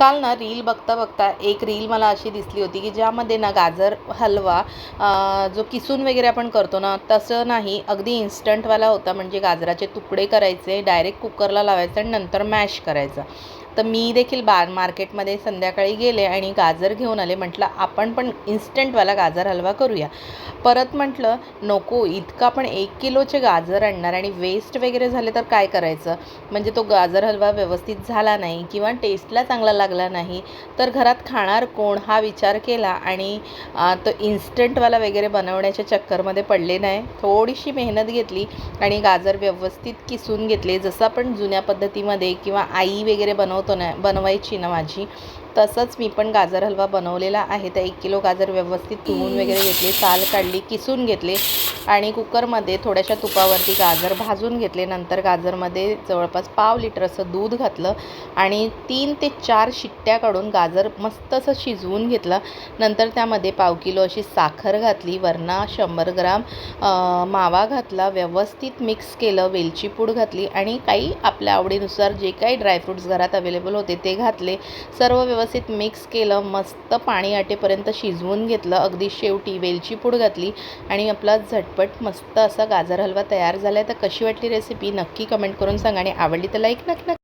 काल ना रील बघता बघता एक रील मला अशी दिसली होती की ज्यामध्ये ना गाजर हलवा जो किसून वगैरे आपण करतो ना तसं नाही. अगदी इन्स्टंटवाला होता. म्हणजे गाजराचे तुकडे करायचे डायरेक्ट कुकरला लावायचं आणि नंतर मॅश करायचं. तर मी देखील बा मार्केटमध्ये संध्याकाळी गेले आणि गाजर घेऊन आले. म्हटलं आपण पण इन्स्टंटवाला गाजर हलवा करूया. परत म्हटलं नको इतका आपण एक किलोचे गाजर आणणार आणि वेस्ट वगैरे झाले तर काय करायचं? म्हणजे तो गाजर हलवा व्यवस्थित झाला नाही किंवा टेस्टला चांगला लागला नाही तर घरात खाणार कोण हा विचार केला आणि तो इन्स्टंटवाला वगैरे बनवण्याच्या चक्करमध्ये पडले नाही. थोडीशी मेहनत घेतली आणि गाजर व्यवस्थित किसून घेतले. जसं आपण जुन्या पद्धतीमध्ये किंवा आई वगैरे बनवतो ना बनवायची ना माझी. तसंच मी पण गाजर हलवा बनवलेला आहे. तर एक किलो गाजर व्यवस्थित धुवून वगैरे घेतले साल काढली किसून घेतले. आणि कुकरमध्ये थोड्याशा तुपावरती गाजर भाजून घेतले. नंतर गाजरमध्ये जवळपास पाव लिटर असं दूध घातलं आणि तीन ते चार शिट्ट्या काढून गाजर मस्त असं शिजवून घेतलं. नंतर त्यामध्ये पाव किलो अशी साखर घातली वरना शंभर ग्राम मावा घातला व्यवस्थित मिक्स केलं वेलची पूड घातली आणि काही आपल्या आवडीनुसार जे काही ड्रायफ्रूट्स घरात अवेलेबल होते ते घातले. सर्व व्यवस्थित मिक्स केलं मस्त पाणी आटेपर्यंत शिजवून घेतलं. अगदी शेवटी वेलची पूड घातली आणि आपला झट झटपट मस्त असा गाजर हलवा तयार झाला आहे तर कशी वाटली रेसिपी नक्की कमेंट करून सांगा आणि आवडली तर लाईक नक्की नक्की